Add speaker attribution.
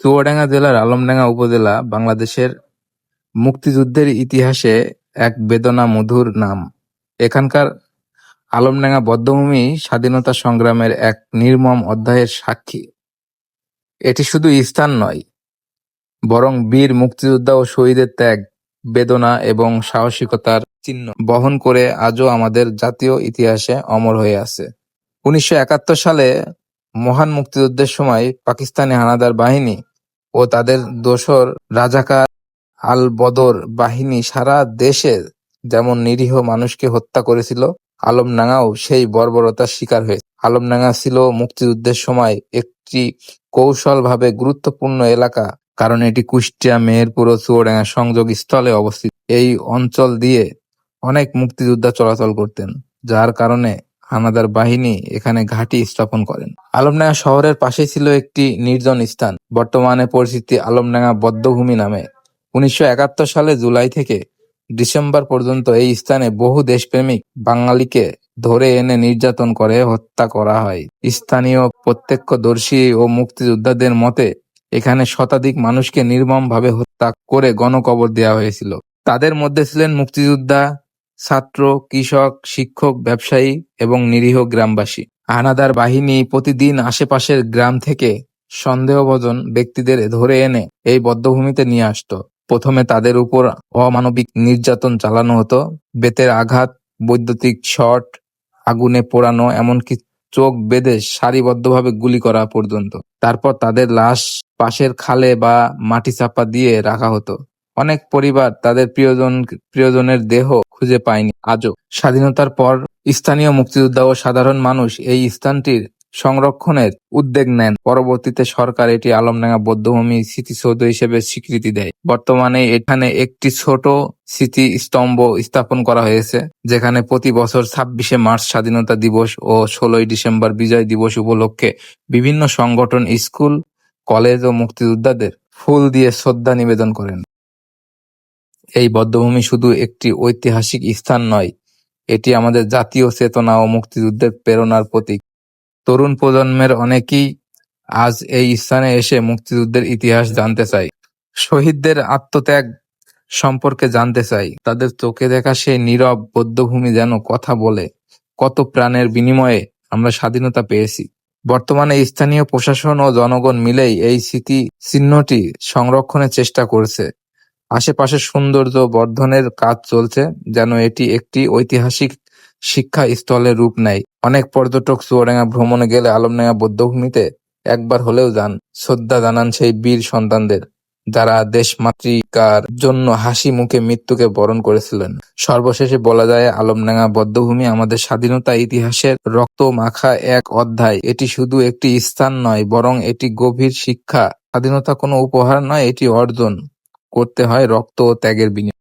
Speaker 1: চুয়াডাঙ্গা জেলার আলমডাঙ্গা উপজেলা বাংলাদেশের মুক্তিযুদ্ধের ইতিহাসে এক বেদনা মধুর নাম। এখানকার আলমডাঙ্গা বদ্ধভূমি স্বাধীনতা সংগ্রামের এক নির্মম অধ্যায়ের সাক্ষী। এটি শুধু স্থান নয়, বরং বীর মুক্তিযোদ্ধা ও শহীদের ত্যাগ, বেদনা এবং সাহসিকতার চিহ্ন বহন করে আজও আমাদের জাতীয় ইতিহাসে অমর হয়ে আছে। উনিশশো একাত্তর সালে মহান মুক্তিযুদ্ধের সময় পাকিস্তানি হানাদার বাহিনী ও তাদের দোসর রাজাকার আল বদর বাহিনী সারা দেশে যেমন নিরীহ মানুষকে হত্যা করেছিল, আলমডাঙ্গাও সেই বর্বরতার শিকার হয়েছে। আলমডাঙ্গা ছিল মুক্তিযুদ্ধের সময় একটি কৌশলভাবে গুরুত্বপূর্ণ এলাকা কারণ এটি কুষ্টিয়া, মেহেরপুর ও চুয়াডাঙ্গা সংযোগ স্থলে অবস্থিত। এই অঞ্চল দিয়ে অনেক মুক্তিযোদ্ধা চলাচল করতেন, যার কারণে হানাদার বাহিনী এখানে ঘাঁটি স্থাপন করেন। আলমডাঙ্গা শহরের পাশেই ছিল একটি নির্জন স্থান, বর্তমানে পরিচিত আলমডাঙ্গা বধ্যভূমি নামে। উনিশশো একাত্তর সালে জুলাই থেকে ডিসেম্বর পর্যন্ত এই স্থানে বহু দেশপ্রেমিক বাঙালিকে ধরে এনে নির্যাতন করে হত্যা করা হয়। স্থানীয় প্রত্যক্ষদর্শী ও মুক্তিযোদ্ধাদের মতে এখানে শতাধিক মানুষকে নির্মমভাবে হত্যা করে গণকবর দেওয়া হয়েছিল। তাদের মধ্যে ছিলেন মুক্তিযোদ্ধা, ছাত্র, কৃষক, শিক্ষক, ব্যবসায়ী এবং নিরীহ গ্রামবাসী। হানাদার বাহিনী প্রতিদিন আশেপাশের গ্রাম থেকে সন্দেহভাজন ব্যক্তিদের ধরে এনে এই বধ্যভূমিতে নিয়ে আসতো। প্রথমে তাদের উপর অমানবিক নির্যাতন চালানো হতো, বেতের আঘাত, বৈদ্যুতিক শট, আগুনে পোড়ানো এমনকি চোখ বেঁধে সারিবদ্ধভাবে গুলি করা পর্যন্ত। তারপর তাদের লাশ পাশের খালে বা মাটি চাপা দিয়ে রাখা হতো। অনেক পরিবার তাদের প্রিয়জন প্রিয়জনের দেহ খুঁজে পায়নি আজও। স্বাধীনতার পর স্থানীয় মুক্তিযোদ্ধা ও সাধারণ মানুষ এই স্থানটির সংরক্ষণের উদ্যোগ নেন। পরবর্তীতে সরকার এটি আলমডাঙ্গা বৌদ্ধভূমি স্মৃতিসৌধ হিসেবে স্বীকৃতি দেয়। বর্তমানে এখানে একটি ছোট স্মৃতিস্তম্ভ স্থাপন করা হয়েছে, যেখানে প্রতি বছর ছাব্বিশে মার্চ স্বাধীনতা দিবস ও ষোলোই ডিসেম্বর বিজয় দিবস উপলক্ষে বিভিন্ন সংগঠন, স্কুল, কলেজ ও মুক্তিযোদ্ধাদের ফুল দিয়ে শ্রদ্ধা নিবেদন করেন। এই বধ্যভূমি শুধু একটি ঐতিহাসিক স্থান নয়, এটি আমাদের জাতীয় চেতনা ও মুক্তিযুদ্ধের প্রেরণার প্রতীক। তরুণ প্রজন্মের অনেকেই আজ এই স্থানে এসে মুক্তিযুদ্ধের ইতিহাস জানতে চায়, শহীদদের আত্মত্যাগ সম্পর্কে জানতে চায়। তাদের চোখে দেখা সেই নীরব বধ্যভূমি যেন কথা বলে, কত প্রাণের বিনিময়ে আমরা স্বাধীনতা পেয়েছি। বর্তমানে স্থানীয় প্রশাসন ও জনগণ মিলেই এই স্মৃতি চিহ্নটি সংরক্ষণের চেষ্টা করছে। আশেপাশের সৌন্দর্য বর্ধনের কাজ চলছে যেন এটি একটি ঐতিহাসিক শিক্ষা স্থলের রূপ নেয়। অনেক পর্যটক চুয়াডাঙ্গা ভ্রমণে গেলে আলমডাঙ্গা বধ্যভূমিতে একবার হলেও যান, শ্রদ্ধা জানান সেই বীর সন্তানদের, যারা দেশমাতৃকার জন্য হাসি মুখে মৃত্যুকে বরণ করেছিলেন। সর্বশেষে বলা যায় আলমডাঙ্গা বদ্ধভূমি আমাদের স্বাধীনতা ইতিহাসের রক্ত মাখা এক অধ্যায়। এটি শুধু একটি স্থান নয়, বরং এটি গভীর শিক্ষা। স্বাধীনতা কোনো উপহার নয়, এটি অর্জন করতে হয় রক্ত ও ত্যাগের বিনিময়ে।